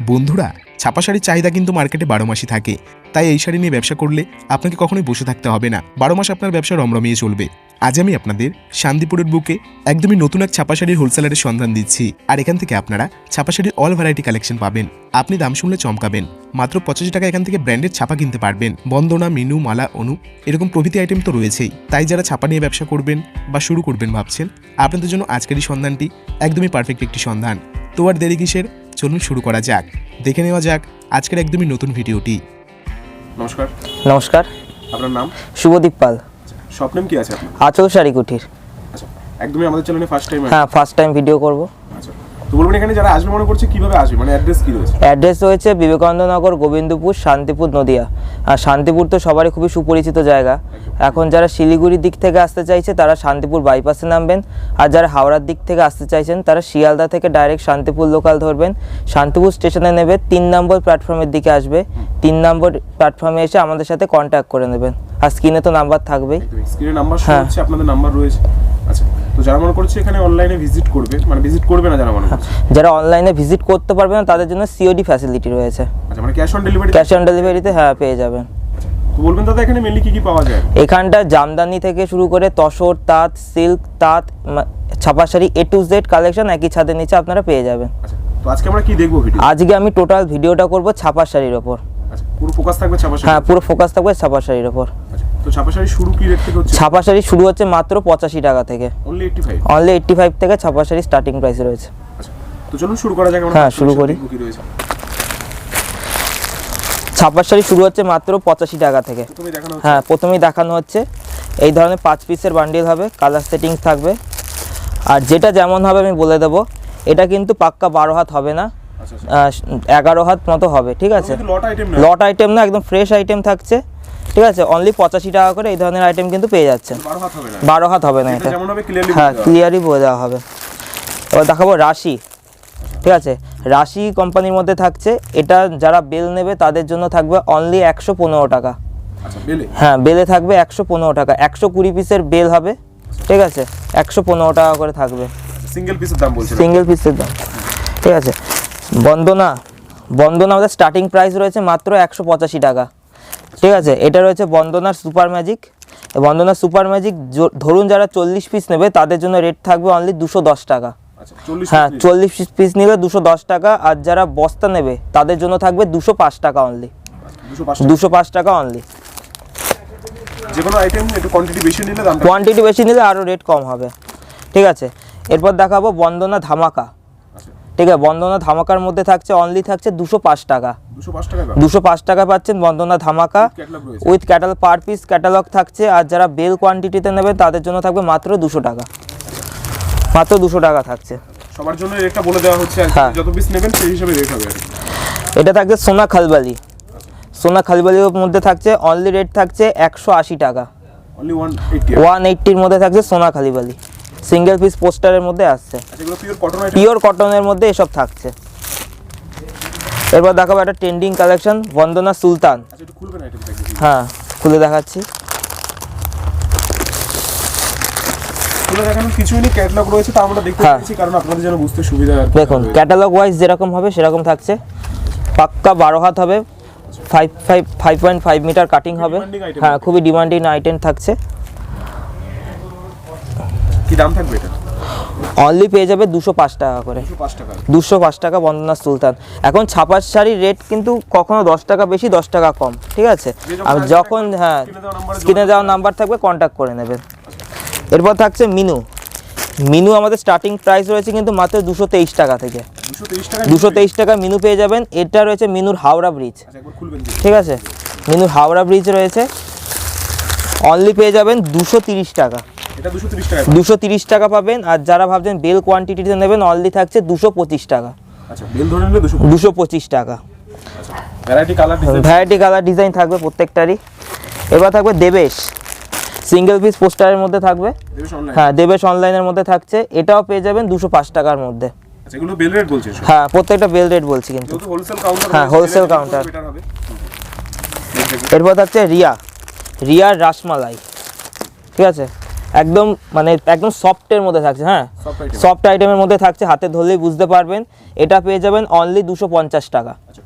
বন্ধুরা, ছাপা শাড়ির চাহিদা কিন্তু মার্কেটে বারো মাসই থাকে। তাই এই শাড়ি নিয়ে ব্যবসা করলে আপনাকে কখনোই বসে থাকতে হবে না। বারো মাস আপনার ব্যবসা রমরমিয়ে চলবে। আজ আমি আপনাদের শান্তিপুরের বুকে একদমই নতুন এক ছাপা শাড়ির হোলসেলারের সন্ধান দিচ্ছি। আর এখান থেকে আপনারা ছাপা শাড়ির অল ভ্যারাইটি কালেকশন পাবেন। আপনি দাম শুনলে চমকাবেন। মাত্র পঁচাশি টাকা এখান থেকে ব্র্যান্ডের ছাপা কিনতে পারবেন। বন্দনা, মিনু, মালা, অনু, এরকম প্রভৃতি আইটেম তো রয়েছেই। তাই যারা ছাপা নিয়ে ব্যবসা করবেন বা শুরু করবেন ভাবছেন, আপনাদের জন্য আজকের এই সন্ধানটি একদমই পারফেক্ট একটি সন্ধান। তো আর দেরি কিসের? চলুন শুরু করা যাক। দেখে নেওয়া যাক আজকের একদমই নতুন ভিডিওটি। নমস্কার। নমস্কার। আপনার নাম? শুভদীপ পাল। স্বপ্নেম নেম কি আছে আপনার? আচল শাড়ি কুটির। আচ্ছা একদমই আমাদের চ্যানেলে ফার্স্ট টাইম হ্যাঁ ফার্স্ট টাইম ভিডিও করব। আচ্ছা তো বলবেন এখানে যারা আসবে মনে করছে কীভাবে আসবে? মানে অ্যাড্রেস কি রয়েছে? অ্যাড্রেস রয়েছে বিবেকানন্দনগর গোবিন্দপুর শান্তিপুর নদিয়া। আর শান্তিপুর তো সবারই খুবই সুপরিচিত জায়গা। এখন যারা শিলিগুড়ির দিক থেকে আসতে চাইছে তারা শান্তিপুর বাইপাসে নামবেন। আর যারা হাওড়ার দিক থেকে আসতে চাইছেন তারা শিয়ালদা থেকে ডাইরেক্ট শান্তিপুর লোকাল ধরবেন। শান্তিপুর স্টেশনে নেবে তিন নম্বর প্ল্যাটফর্মের দিকে আসবে। তিন নম্বর প্ল্যাটফর্মে এসে আমাদের সাথে কন্ট্যাক্ট করে নেবেন। আর স্ক্রিনে তো নাম্বার থাকবেই। স্ক্রিনে নাম্বার হ্যাঁ। আপনাদের নাম্বার রয়েছে। তো যারা মনে করছে এখানে অনলাইনে ভিজিট করবে মানে ভিজিট করবে না যারা মনে করছে? যারা অনলাইনে ভিজিট করতে পারবে না তাদের জন্য সিওডি ফ্যাসিলিটি রয়েছে। আচ্ছা মানে cash on delivery cash on ডেলিভারিতে হ্যাঁ পেয়ে যাবেন। তো বলবেন দাদা এখানে মেনলি কি কি পাওয়া যায়? এখানটা জামদানি থেকে শুরু করে তসর তাঁত সিল্ক তাঁত ছাপা sari A to Z collection একই ছাদের নিচে আপনারা পেয়ে যাবেন। আচ্ছা তো আজকে আমরা কি দেখব ভিডিও আজকে আমি টোটাল ভিডিওটা করব ছাপা শাড়ির ওপর পুরো ফোকাস থাকবে ছাপা শাড়ি হ্যাঁ পুরো ফোকাস থাকবে ছাপা শাড়ির ওপর। তো ছাপা শাড়ি শুরু কি রেট থেকে হচ্ছে? ছাপা শুরু হচ্ছে মাত্র পঁচাশি টাকা থেকে। Only eighty five only eighty five থেকে ছাপা শাড়ি স্টার্টিং প্রাইস রয়েছে। আচ্ছা তো চলুন শুরু করা যাক হ্যাঁ, শুরু করি। রয়েছে। ছাপা শাড়ি শুরু হচ্ছে মাত্র পঁচাশি টাকা থেকে। হ্যাঁ প্রথমেই দেখানো হচ্ছে। এই ধরনের পাঁচ পিসের বান্ডিল হবে কালার সেটিংস থাকবে। আর যেটা যেমন হবে আমি বলে দেবো। এটা কিন্তু পাক্কা বারো হাত হবে না। আচ্ছা আচ্ছা। এগারো হাত মতো হবে ঠিক আছে? লট লট আইটেম না? একদম ফ্রেশ আইটেম থাকছে। ঠিক আছে? অনলি পঁচাশি টাকা করে এই ধরনের আইটেম কিন্তু পেয়ে যাচ্ছেন। বারো হাত হবে না? এটা হ্যাঁ ক্লিয়ারই বলে দেওয়া হবে এবার দেখাবো রাশি। ঠিক আছে? রাশি কোম্পানির মধ্যে থাকছে। এটা যারা বেল নেবে তাদের জন্য থাকবে অনলি একশো পনেরো টাকা। আচ্ছা হ্যাঁ বেলে থাকবে একশো পনেরো টাকা। একশো কুড়ি পিসের বেল হবে। ঠিক আছে? একশো পনেরো টাকা করে থাকবে। সিঙ্গেল পিসের দাম বলছেন সিঙ্গেল পিসের দাম। ঠিক আছে? বন্দনা। বন্দনা আমাদের স্টার্টিং প্রাইস রয়েছে মাত্র একশো পঁচাশি টাকা। ঠিক আছে এটা রয়েছে বন্দনার সুপার ম্যাজিক বন্দনার সুপার ম্যাজিক ধরুন যারা চল্লিশ পিস নেবে তাদের জন্য রেট থাকবে অনলি দুশো দশ টাকা। আচ্ছা হ্যাঁ চল্লিশ পিস নিলে দুশো দশ টাকা আর যারা বস্তা নেবে তাদের জন্য থাকবে দুশো পাঁচ টাকা অনলি দুশো পাঁচ টাকা। অনলি কোয়ান্টিটি বেশি নিলে আরও রেট কম হবে। ঠিক আছে এরপর দেখাবো বন্দনা ধামাকা। আচ্ছা ঠিক আছে বন্দনা ধামাকার মধ্যে থাকছে অনলি থাকছে দুশো পাঁচ টাকা। দুশো পাঁচ টাকা পাচ্ছেন বন্দনা ধামাকা। With catalogue per piece catalogue থাকছে আর যারা বেল কোয়ান্টিটিতে নেবে তাদের জন্য থাকবে মাত্র দুশো টাকা। মাত্র দুশো টাকা থাকছে। সবার জন্য রেটটা বলে দেওয়া হচ্ছে হ্যাঁ। যত পিস নেবেন সেই হিসাবে রেট হবে। এটা থাকছে সোনা খালবালি। সোনা খালবালির মধ্যে থাকছে অনলি রেট থাকছে একশো আশি টাকা। ওয়ান এইট্টির মধ্যে থাকছে সোনা খালিবালি। সিঙ্গেল পিস পোস্টারের মধ্যে আসছে। আচ্ছা পিওর পিওর কটনের মধ্যে এসব থাকছে। এরপর দেখাবো একটা ট্রেন্ডিং কালেকশন বন্দনা সুলতান আচ্ছা হ্যাঁ খুলে দেখাচ্ছি। হ্যাঁ। দেখুন ক্যাটালগ ওয়াইজ যেরকম হবে সেরকম থাকছে। পাক্কা বারো হাত হবে five five five point five metre cutting হবে। হ্যাঁ। খুবই ডিমান্ডিং আইটেম থাকছে। কি দাম থাকবে এটা? অনলি পেয়ে যাবে দুশো পাঁচ টাকা করে। দুশো পাঁচ টাকা। বন্দনা সুলতান। এখন ছাপার শাড়ির রেট কিন্তু কখনো দশ টাকা বেশি দশ টাকা কম ঠিক আছে? আর যখন হ্যাঁ স্ক্রিনে দেওয়া নাম্বারে থাকবে কন্ট্যাক্ট করে নেবেন। এরপর থাকছে মিনু। মিনু আমাদের স্টার্টিং প্রাইস রয়েছে কিন্তু মাত্র দুশো তেইশ টাকা থেকে। দুশো তেইশ টাকা মিনু পেয়ে যাবেন। এটা রয়েছে মিনুর হাওড়া ব্রিজ আচ্ছা দেখি। ঠিক আছে? মিনুর হাওড়া ব্রিজ রয়েছে। অনলি পেয়ে যাবেন দুশো তিরিশ টাকা। দুশো তিরিশ টাকা পাবেন আর যারা ভাবছেন বেল কোয়ান্টিটিতে নেবেন অনলি থাকছে দুশো পঁচিশ টাকা। আচ্ছা দুশো পঁচিশ? টাকা। Variety colour design variety colour design থাকবে প্রত্যেকটারই। এবার থাকবে দেবেশ। সিঙ্গেল পিস পোস্টারের মধ্যে থাকবে। দেবেশ অনলাইন হ্যাঁ দেবেশ অনলাইনের মধ্যে থাকছে। এটাও পেয়ে যাবেন দুশো পাঁচ টাকার মধ্যে। আচ্ছা এগুলো বেল রেট বলছে হ্যাঁ প্রত্যেকটা বেল রেট বলছি কিন্তু। যেহেতু হোলসেল কাউন্টার হ্যাঁ। এরপর থাকছে রিয়া। রিয়ার রাসমালাই। ঠিক আছে? একদম মানে একদম সফটের মধ্যে থাকছে হ্যাঁ? সফট আইটেমের মধ্যে থাকছে হাতে ধরলেই বুঝতে পারবেন। এটা পেয়ে যাবেন অনলি দুশো পঞ্চাশ টাকা। আচ্ছা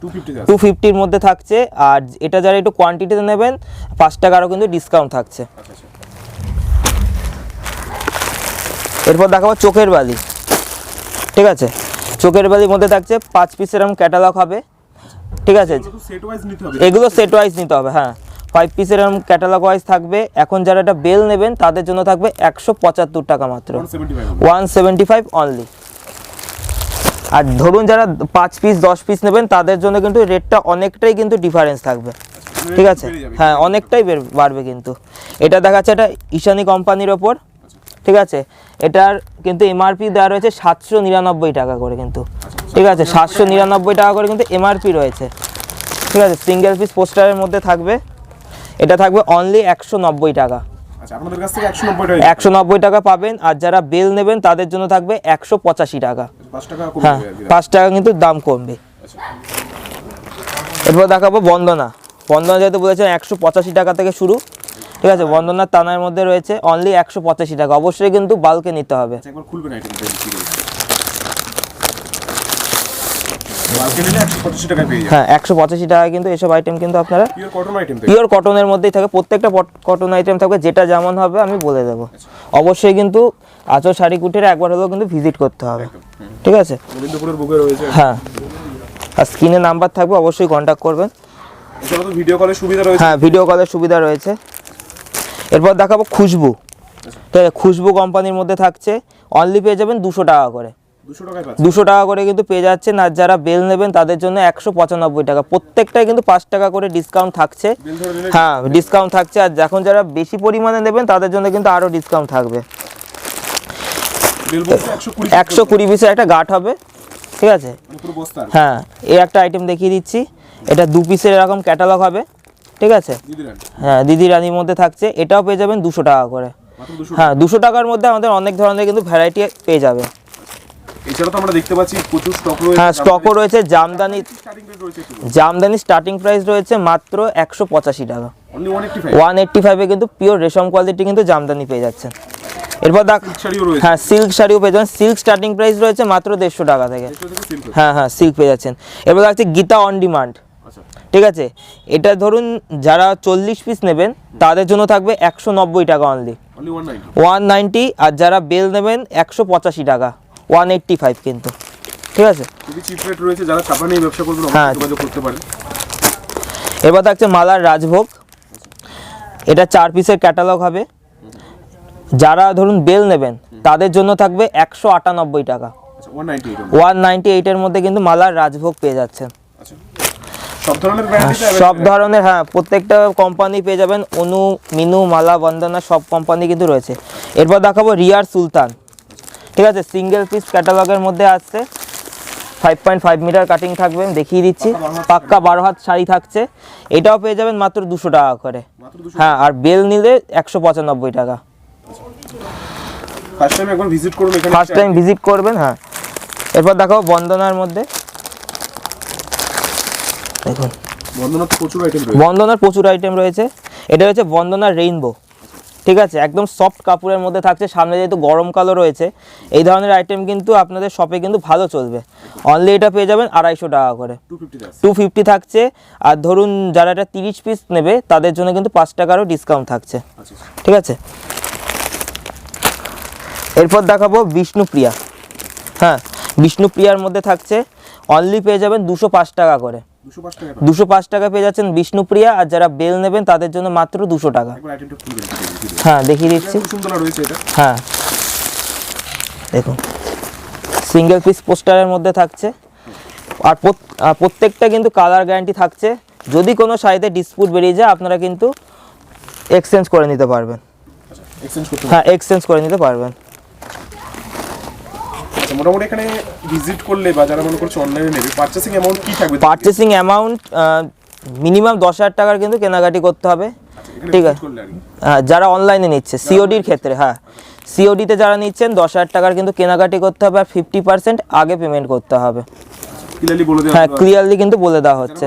টু ফিফটির মধ্যে থাকছে আর এটা যারা একটু কোয়ান্টিটিতে নেবেন পাঁচ টাকারও কিন্তু ডিসকাউন্ট থাকছে। আচ্ছা আচ্ছা। এরপর দেখাবো চোখের বালি। ঠিক আছে? চোখের বালির মধ্যে থাকছে পাঁচ পিসের এরকম ক্যাটালগ হবে। ঠিক আছে? এগুলো সেট ওয়াইজ নিতে হবে হ্যাঁ। ফাইভ পিসের এরকম ক্যাটালগ ওয়াইজ থাকবে। এখন যারা এটা বেল নেবেন তাদের জন্য থাকবে একশো পঁচাত্তর টাকা মাত্র। ওয়ান সেভেন্টি ফাইভ অনলি আর ধরুন যারা পাঁচ পিস দশ পিস নেবেন তাদের জন্য কিন্তু রেটটা অনেকটাই কিন্তু ডিফারেন্স থাকবে। ঠিক আছে? হ্যাঁ অনেকটাই বাড়বে কিন্তু। এটা দেখাচ্ছে এটা ঈশানী কোম্পানির ওপর। ঠিক আছে? এটার কিন্তু এমআরপি দেওয়া রয়েছে সাতশো নিরানব্বই টাকা করে কিন্তু। ঠিক আছে? সাতশো নিরানব্বই টাকা করে কিন্তু এমআরপি রয়েছে। ঠিক আছে? সিঙ্গেল পিস পোস্টারের মধ্যে থাকবে। এটা থাকবে অনলি একশো নব্বই টাকা। আচ্ছা একশো নব্বই টাকা পাবেন আর যারা বেল নেবেন তাদের জন্য থাকবে একশো পঁচাশি টাকা। কমে হ্যাঁ। পাঁচ টাকা কিন্তু দাম কমবে। আচ্ছা। এরপর দেখাবো বন্দনা। বন্দনা যেহেতু বলেছেন একশো পঁচাশি টাকা থেকে শুরু ঠিক আছে? বন্দনার তানার মধ্যে রয়েছে অনলি একশো পঁচাশি টাকা। অবশ্যই কিন্তু বাল্কে নিতে হবে আচ্ছা একবার খুলবেন আইটেমটা কি রয়েছে বালকে নিলে একশো পঁচাশি টাকায় পেয়ে যাবেন হ্যাঁ একশো পঁচাশি টাকা কিন্তু এসব আইটেম কিন্তু আপনারা পিওর তো কটনের মধ্যেই থাকে প্রত্যেকটা কটন আইটেম থাকবে যেটা যেমন হবে আমি বলে দেবো। অবশ্যই কিন্তু আচল শাড়ি কুটির একবার হলেও কিন্তু ভিজিট করতে হবে। ঠিক আছে? হ্যাঁ। আর স্ক্রিনে নাম্বার থাকবে অবশ্যই কন্ট্যাক্ট করবেন। ভিডিও কলের সুবিধা রয়েছে। হ্যাঁ ভিডিও কলের সুবিধা রয়েছে। এরপর দেখাবো খুশবু। ঠিক আছে খুশবু কোম্পানির মধ্যে থাকছে। অনলি পেয়ে যাবেন দুশো টাকা করে। দুশো টাকা করে কিন্তু পেয়ে যাচ্ছেন আর যারা বেল নেবেন তাদের জন্য একশো পঁচানব্বই টাকা। প্রত্যেকটাই কিন্তু পাঁচ টাকা করে ডিসকাউন্ট থাকছে। হ্যাঁ ডিসকাউন্ট থাকছে। আর এখন যারা বেশি পরিমাণে নেবেন তাদের জন্য কিন্তু আরও ডিসকাউন্ট থাকবে। একশো কুড়ি পিসের একটা গাঠ হবে। ঠিক আছে। হ্যাঁ এই একটা আইটেম দেখিয়ে দিচ্ছি। এটা দু পিসের এরকম ক্যাটালগ হবে। ঠিক আছে? হ্যাঁ দিদি রানির মধ্যে থাকছে। এটাও পেয়ে যাবেন দুশো টাকা করে। হ্যাঁ দুশো টাকার মধ্যে আমাদের অনেক ধরনের কিন্তু ভ্যারাইটি পেয়ে যাবে এছাড়া তো আমরা দেখতে পাচ্ছি প্রচুর স্টক রয়েছে। হ্যাঁ স্টকও রয়েছে। জামদানি জামদানি স্টার্টিং প্রাইস রয়েছে মাত্র একশো পঁচাশি টাকা। ওয়ান এইটটি ফাইভ কিন্তু পিওর রেশম কোয়ালিটি কিন্তু জামদানি পেয়ে যাচ্ছেন। এরপর দেখ হ্যাঁ সিল্ক শাড়িও পেয়ে যাবেন। সিল্ক স্টার্টিং প্রাইস রয়েছে মাত্র দেড়শো টাকা থেকে। হ্যাঁ হ্যাঁ সিল্ক পেয়ে যাচ্ছেন। এরপর গীতা অন ডিমান্ড আচ্ছা। ঠিক আছে? এটা ধরুন যারা চল্লিশ পিস নেবেন তাদের জন্য থাকবে একশো নব্বই টাকা only one ninety one ninety আর যারা বেল নেবেন একশো পঁচাশি টাকা। ওয়ান এইট্টি ফাইভ কিন্তু। ঠিক আছে? খুবই চিপ রেট রয়েছে যারা নিয়ে ব্যবসা করবেন হ্যাঁ। যোগাযোগ করতে পারেন। এবার থাকছে মালার রাজভোগ। এটা চার পিসের ক্যাটালগ হবে। যারা ধরুন বেল নেবেন তাদের জন্য থাকবে একশো আটানব্বই টাকা। আচ্ছা ওয়ান নাইনটি এইটের মধ্যে কিন্তু মালার রাজভোগ পেয়ে যাচ্ছেন। আচ্ছা। সব ধরনের সব ধরনের হ্যাঁ প্রত্যেকটা কোম্পানি পেয়ে যাবেন। অনু মিনু মালা বন্দনা সব কোম্পানি কিন্তু রয়েছে। এরপর দেখাবো রিয়ার সুলতান। ঠিক আছে সিঙ্গেল পিস ক্যাটালগের মধ্যে আসছে five point five metre cutting থাকবে আমি দেখিয়ে দিচ্ছি। পাক্কা বারো হাত শাড়ি। থাকছে। এটাও পেয়ে যাবেন মাত্র দুশো টাকা করে। হ্যাঁ আর বেল নিলে একশো পঁচানব্বই টাকা। ফার্স্ট টাইম ভিজিট করুন ফার্স্ট টাইম ভিজিট করবেন হ্যাঁ। এরপর দেখো বন্দনার মধ্যে। দেখুন। বন্দনার প্রচুর আইটেম রয়েছে। এটা হচ্ছে বন্দনার রেইনবো ঠিক আছে একদম সফট কাপড়ের মধ্যে থাকছে সামনে যেহেতু গরমকালও রয়েছে এই ধরনের আইটেম কিন্তু আপনাদের শপে কিন্তু ভালো চলবে। অনলি এটা পেয়ে যাবেন আড়াইশো টাকা করে। টু ফিফটি থাকছে আর ধরুন যারা এটা তিরিশ পিস নেবে তাদের জন্য কিন্তু পাঁচ টাকারও ডিসকাউন্ট থাকছে। আচ্ছা ঠিক আছে? এরপর দেখাবো বিষ্ণুপ্রিয়া হ্যাঁ বিষ্ণুপ্রিয়ার মধ্যে থাকছে অনলি পেয়ে যাবেন দুশো পাঁচ টাকা করে। দুশো পাঁচ টাকা পেয়ে যাচ্ছেন বিষ্ণুপ্রিয়া আর যারা বেল নেবেন তাদের জন্য মাত্র দুশো টাকা। হ্যাঁ দেখিয়ে দিচ্ছি। হ্যাঁ। দেখুন। সিঙ্গেল পিস পোস্টারের মধ্যে থাকছে। আর প্রত্যেকটা কিন্তু কালার গ্যারান্টি থাকছে। যদি কোনো শাড়িতে ডিসপুট বেরিয়ে যায় আপনারা কিন্তু এক্সচেঞ্জ করে নিতে পারবেন। আচ্ছা হ্যাঁ এক্সচেঞ্জ করে নিতে পারবেন। আচ্ছা মোটামুটি এখানে ভিজিট করলে বা যারা মনে করছে অনলাইনে নেবে পার্চেসিং অ্যামাউন্ট কি থাকবে? পারচেসিং অ্যামাউন্ট মিনিমাম দশ হাজার টাকার কিন্তু কেনাকাটি করতে হবে। ঠিক আছে। হ্যাঁ যারা অনলাইনে নিচ্ছে সিওডির ক্ষেত্রে হ্যাঁ। সিওডিতে যারা নিচ্ছেন দশ হাজার টাকার কিন্তু কেনাকাটি করতে হবে আর ফিফটি পার্সেন্ট আগে পেমেন্ট করতে হবে। হ্যাঁ ক্লিয়ারলি কিন্তু বলে দেওয়া হচ্ছে।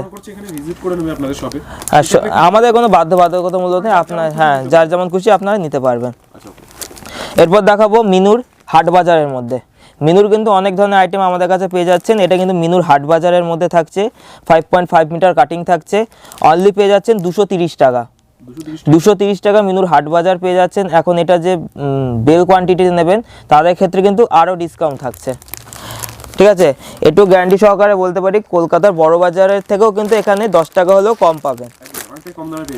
স- আমাদের কোনো বাধ্যবাধকতা মূলত নেই আপনার হ্যাঁ যার যেমন খুশি আপনারা নিতে পারবেন। আচ্ছা। এরপর দেখাবো মিনুর হাট বাজারের মধ্যে। মিনুর কিন্তু অনেক ধরনের আইটেম আমাদের কাছে পেয়ে যাচ্ছেন। এটা কিন্তু মিনুর হাট বাজারের মধ্যে থাকছে। Five point five metre cutting থাকছে। অনলি পেয়ে যাচ্ছেন দুশো তিরিশ টাকা। দুশো তিরিশ টাকা মিনুর হাট বাজার পেয়ে যাচ্ছেন। এখন এটা যে বেল কোয়ান্টিটি নেবেন, তাদের ক্ষেত্রে কিন্তু আরও ডিসকাউন্ট থাকছে। ঠিক আছে? একটু গ্যারান্টি সহকারে বলতে পারি, কলকাতার বড় বাজারের থেকেও কিন্তু এখানে দশ টাকা হলেও কম পাবেন।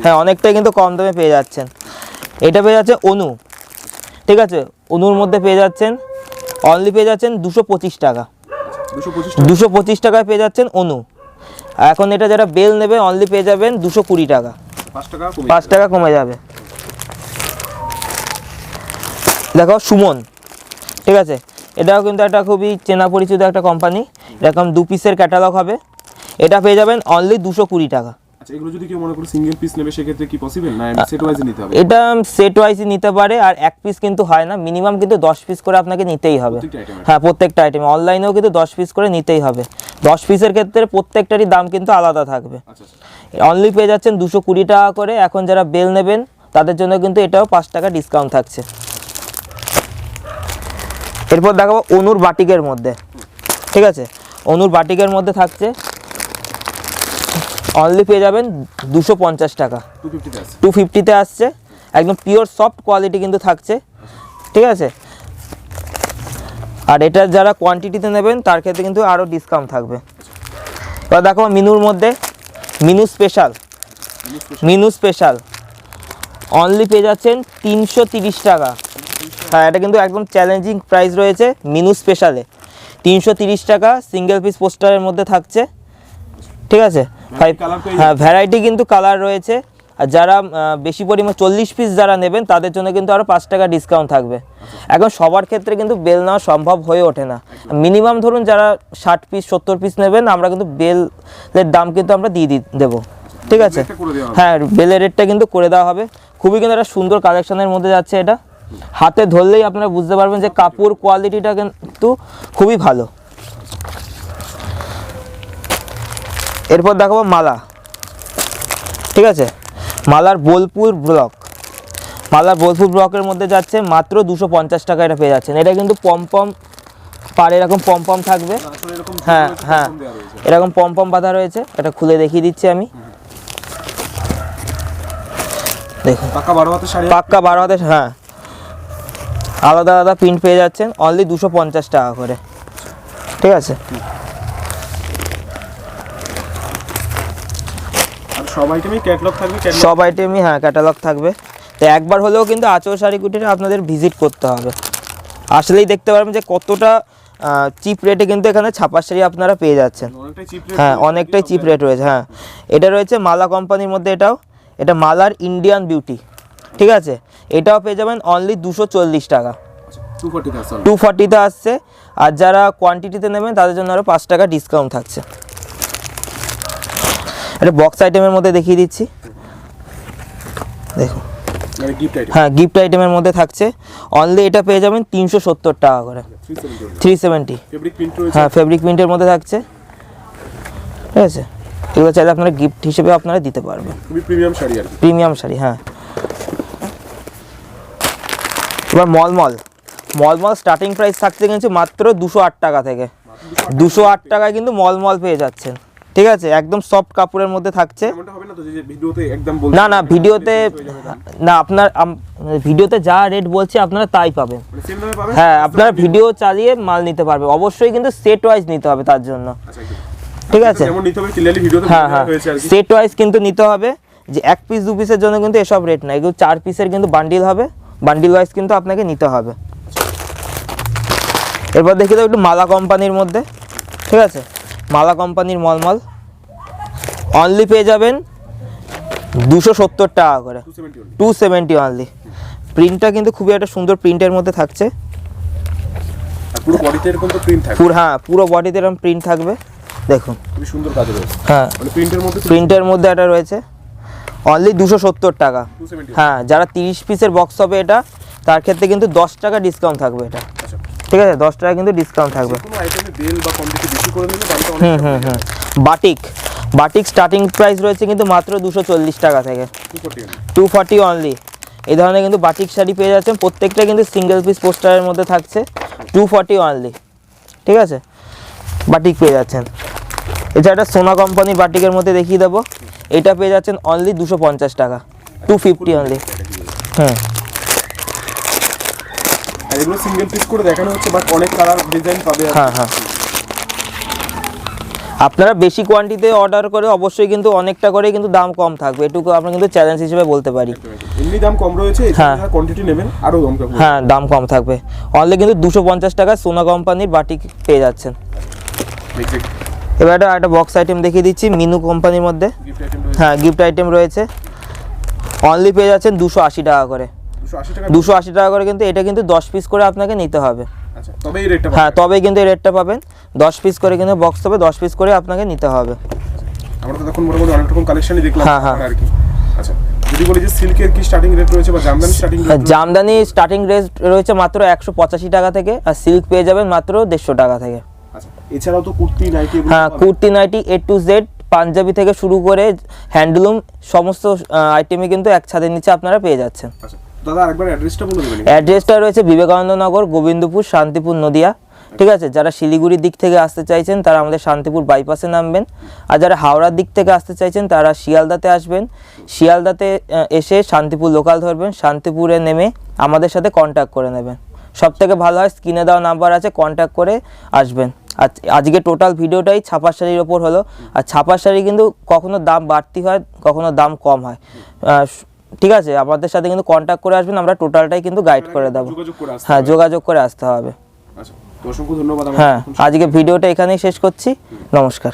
হ্যাঁ অনেকটাই কিন্তু কম দামে পেয়ে যাচ্ছেন। এটা পেয়ে যাচ্ছে অনু। ঠিক আছে? অনুর মধ্যে পেয়ে যাচ্ছেন অনলি পেয়ে যাচ্ছেন দুশো পঁচিশ টাকা। দুশো পঁচিশ টাকায় পেয়ে যাচ্ছেন অনু। এখন এটা যারা বেল নেবে অনলি পেয়ে যাবেন দুশো কুড়ি টাকা। পাঁচ টাকা কমে পাঁচ টাকা কমে যাবে। দেখো সুমন ঠিক আছে? এটাও কিন্তু একটা খুবই চেনা পরিচিত একটা কোম্পানি এরকম দু পিসের ক্যাটালগ হবে। এটা পেয়ে যাবেন অনলি দুশো কুড়ি টাকা। আচ্ছা এগুলো যদি কেউ মনে করে সিঙ্গেল পিস নেবে সেক্ষেত্রে কি পসিবল না সেট ওয়াইজ নিতে হবে? এটা সেট ওয়াইজই নিতে পারে আর এক পিস কিন্তু হয় না। মিনিমাম কিন্তু দশ পিস করে আপনাকে নিতেই হবে? হ্যাঁ প্রত্যেকটা আইটেম অনলাইনেও কিন্তু দশ পিস করে নিতেই হবে। দশ পিসের ক্ষেত্রে প্রত্যেকটারই দাম কিন্তু আলাদা থাকবে। আচ্ছা আচ্ছা। অনলি পেয়ে যাচ্ছেন দুশো কুড়ি টাকা করে। এখন যারা বেল নেবেন তাদের জন্য কিন্তু এটাও পাঁচ টাকা ডিসকাউন্ট থাকছে। এরপর দেখাবো অনুর বাটিকের মধ্যে। ঠিক আছে? অনুর বাটিকের মধ্যে থাকছে অনলি পেয়ে যাবেন দুশো পঞ্চাশ টাকা। টু ফিফটিতে আসছে। একদম পিওর সফট কোয়ালিটি কিন্তু থাকছে। ঠিক আছে? আর এটা যারা কোয়ান্টিটিতে নেবেন তার ক্ষেত্রে কিন্তু আরও ডিসকাউন্ট থাকবে। এবার দেখো মিনুর মধ্যে Minu special Minu special only পেয়ে যাচ্ছেন তিনশো তিরিশ টাকা। হ্যাঁ এটা কিন্তু একদম চ্যালেঞ্জিং প্রাইস রয়েছে মিনু স্পেশালে তিনশো তিরিশ টাকা সিঙ্গেল পিস পোস্টারের মধ্যে থাকছে। ঠিক আছে? ফাইভ হ্যাঁ ভ্যারাইটি কিন্তু কালার রয়েছে। আর যারা বেশি পরিমাণ চল্লিশ পিস যারা নেবেন তাদের জন্য কিন্তু আরও পাঁচ টাকা ডিসকাউন্ট থাকবে। এখন সবার ক্ষেত্রে কিন্তু বেল নেওয়া সম্ভব হয়ে ওঠে না। মিনিমাম ধরুন যারা ষাট পিস সত্তর পিস নেবেন আমরা কিন্তু বেলের দাম কিন্তু আমরা দিয়ে দি দেবো। ঠিক আছে? হ্যাঁ বেলের রেটটা কিন্তু করে দেওয়া হবে। খুবই কিন্তু একটা সুন্দর কালেকশনের মধ্যে যাচ্ছে এটা। হাতে ধরলেই আপনারা বুঝতে পারবেন যে কাপড় কোয়ালিটিটা কিন্তু খুবই ভালো। এরপর দেখাবো মালা। ঠিক আছে? মালার বোলপুর ব্লক। মালার বোলপুর ব্লকের মধ্যে যাচ্ছে মাত্র দুশো পঞ্চাশ টাকা এটা পেয়ে যাচ্ছেন। এটা কিন্তু পমপম পার এরকম পমপম থাকবে। হ্যাঁ হ্যাঁ। এরকম পমপম বাঁধা রয়েছে। এটা খুলে দেখিয়ে দিচ্ছি আমি। দেখুন। পাকা বারো হাতে শাড়ি পাক্কা বারো হাতে হ্যাঁ। আলাদা আলাদা প্রিন্ট পেয়ে যাচ্ছেন। অনলি দুশো পঞ্চাশ টাকা করে। ঠিক আছে? সব আইটেমই ক্যাটলগ থাকবে সব আইটেমই হ্যাঁ ক্যাটালগ থাকবে। তো একবার হলেও কিন্তু আচল শাড়ি কুটিরে আপনাদের ভিজিট করতে হবে। আসলেই দেখতে পারবেন যে কতটা চিপ রেটে কিন্তু এখানে ছাপার শাড়ি আপনারা পেয়ে যাচ্ছেন। হ্যাঁ অনেকটাই চিপ রেট রয়েছে হ্যাঁ। এটা রয়েছে মালা কোম্পানির মধ্যে এটাও। এটা মালার ইন্ডিয়ান বিউটি ঠিক আছে? এটাও পেয়ে যাবেন অনলি দুশো চল্লিশ টাকা। টু টু ফর্টিতে আসছে। আর যারা কোয়ান্টিটিতে নেবেন তাদের জন্য আরও পাঁচ টাকা ডিসকাউন্ট থাকছে। এটা বক্স আইটেমের মধ্যে দেখিয়ে দিচ্ছি। দেখুন মানে হ্যাঁ গিফট আইটেমের মধ্যে থাকছে। অনলি এটা পেয়ে যাবেন তিনশো সত্তর টাকা করে। থ্রি সেভেন্টি হ্যাঁ ফেব্রিক প্রিন্টের মধ্যে থাকছে। ঠিক আছে? এগুলো চাইলে আপনারা গিফট হিসেবে আপনারা দিতে পারবেন। শাড়ি প্রিমিয়াম শাড়ি হ্যাঁ। এবার মলমল। মলমল স্টার্টিং প্রাইস থাকছে কিন্তু মাত্র দুশো আট টাকা থেকে। দুশো আট টাকায় কিন্তু মলমল পেয়ে যাচ্ছেন। ঠিক আছে? একদম সফট কাপড়ের মধ্যে থাকছে। না না ভিডিওতে না আপনার ভিডিওতে যা রেট বলছে আপনারা তাই পাবেন। মানে হ্যাঁ আপনারা ভিডিও চালিয়ে মাল নিতে পারবে। অবশ্যই কিন্তু সেট ওয়াইজ নিতে হবে তার জন্য। আচ্ছা ঠিক আছে? ক্লিয়ারলি ভিডিওতে হ্যাঁ হ্যাঁ। সেট ওয়াইজ কিন্তু নিতে হবে। যে এক পিস দু পিসের জন্য কিন্তু এসব রেট না এগুলো চার পিসের কিন্তু বান্ডিল হবে। বান্ডিল ওয়াইজ কিন্তু আপনাকে নিতে হবে। এরপর দেখি তো একটু মালা কোম্পানির মধ্যে। ঠিক আছে? মালা কোম্পানির মলমল। অনলি পেয়ে যাবেন দুশো সত্তর টাকা করে। টু সেভেন্টি অনলি প্রিন্টটা কিন্তু খুবই একটা সুন্দর প্রিন্টের মধ্যে থাকছে। পুরো বডিতে এরকম তো প্রিন্ট থাকবে? হ্যাঁ পুরো বডিতে এরকম প্রিন্ট থাকবে। দেখুন। খুবই সুন্দর কাজ রয়েছে। হ্যাঁ। মানে প্রিন্টের মধ্যে প্রিন্টের মধ্যে এটা রয়েছে। অনলি দুশো সত্তর টাকা। হ্যাঁ যারা তিরিশ পিসের বক্স হবে এটা তার ক্ষেত্রে কিন্তু দশ টাকা ডিসকাউন্ট থাকবে এটা। আচ্ছা। ঠিক আছে দশ টাকা কিন্তু ডিসকাউন্ট থাকবে। হুম হুম হুম। বাটিক বাটিক স্টার্টিং প্রাইস রয়েছে কিন্তু মাত্র দুশো চল্লিশ টাকা থেকে। টু ফোর্টি অনলি এই ধরনের কিন্তু বাটিক শাড়ি পেয়ে যাচ্ছেন। প্রত্যেকটা কিন্তু সিঙ্গেল পিস পোস্টারের মধ্যে থাকছে। টু ফর্টি অনলি ঠিক আছে? বাটিক পেয়ে যাচ্ছেন। এছাড়া একটা সোনা কোম্পানির বাটিকের মধ্যে দেখিয়ে দেবো। এটা পেয়ে যাচ্ছেন অনলি দুশো পঞ্চাশ টাকা। টু ফিফটি অনলি হুম। আর এগুলো সিঙ্গেল পিস করে দেখানো হচ্ছে বাট অনেক কালার ডিজাইন পাবে হ্যাঁ হ্যাঁ। আপনারা বেশি কোয়ান্টিটিতে অর্ডার করে অবশ্যই কিন্তু অনেকটা করে কিন্তু দাম কম থাকবে। এটুকু আমরা কিন্তু চ্যালেঞ্জ হিসেবে বলতে পারি। এমনি দাম কম রয়েছে হ্যাঁ। কোয়ান্টিটি নেবেন আরও দাম কম হ্যাঁ দাম কম থাকবে। অনলি কিন্তু দুশো পঞ্চাশ টাকা সোনা কোম্পানির বাটিক পেয়ে যাচ্ছেন। এবার একটা একটা বক্স আইটেম দেখিয়ে দিচ্ছি মিনু কোম্পানির মধ্যে। গিফট আইটেম রয়েছে। হ্যাঁ গিফট আইটেম রয়েছে। অনলি পেয়ে যাচ্ছেন দুশো আশি টাকা করে। দুশো আশি টাকা করে? কিন্তু এটা কিন্তু দশ পিস করে আপনাকে নিতে হবে। আচ্ছা তবে হ্যাঁ তবেই কিন্তু এই রেটটা পাবেন। দশ পিস করে কিন্তু বক্স হবে দশ পিস করে আপনাকে নিতে হবে। আমরা তো তখন মোটামুটি অনেক রকম কালেকশনই দেখলাম হ্যাঁ, হ্যাঁ। আর কি। আচ্ছা যদি বলি যে সিল্কের কি স্টার্টিং রেট রয়েছে বা jamdani starting rate jamdani starting rate রয়েছে মাত্র একশো পঁচাশি টাকা থেকে আর সিল্ক পেয়ে যাবেন মাত্র দেড়শো টাকা থেকে। আচ্ছা এছাড়াও তো কুর্তি নাইটি হ্যাঁ kurti nightie A to Z Punjabi থেকে শুরু করে হ্যান্ডলুম সমস্ত আইটেমই কিন্তু এক ছাদের নিচে আপনারা পেয়ে যাচ্ছেন। আচ্ছা দাদা আরেকবার অ্যাড্রেসটা অ্যাড্রেসটা রয়েছে বিবেকানন্দ নগর গোবিন্দপুর, শান্তিপুর, নদিয়া। ঠিক আছে, যারা শিলিগুড়ির দিক থেকে আসতে চাইছেন, তারা আমাদের শান্তিপুর বাইপাসে নামবেন। আর যারা হাওড়ার দিক থেকে আসতে চাইছেন, তারা শিয়ালদাতে আসবেন। শিয়ালদাতে এসে শান্তিপুর লোকাল ধরবেন। শান্তিপুরে নেমে আমাদের সাথে কন্ট্যাক্ট করে নেবেন। সব থেকে ভালো হয় স্ক্রিনে দেওয়া নাম্বার আছে কন্ট্যাক্ট করে আসবেন। আজ আজকে টোটাল ভিডিওটাই ছাপার শাড়ির ওপর হলো। আর ছাপার শাড়ি কিন্তু কখনো দাম বাড়তি হয়, কখনো দাম কম হয়। ঠিক আছে আমাদের সাথে কিন্তু কন্ট্যাক্ট করে আসবেন আমরা টোটালটাই কিন্তু গাইড করে দেবো। যোগাযোগ করে আসতে হ্যাঁ যোগাযোগ করে আসতে হবে। আচ্ছা তো অসংখ্য ধন্যবাদ হ্যাঁ আজকে ভিডিওটা এখানেই শেষ করছি। নমস্কার.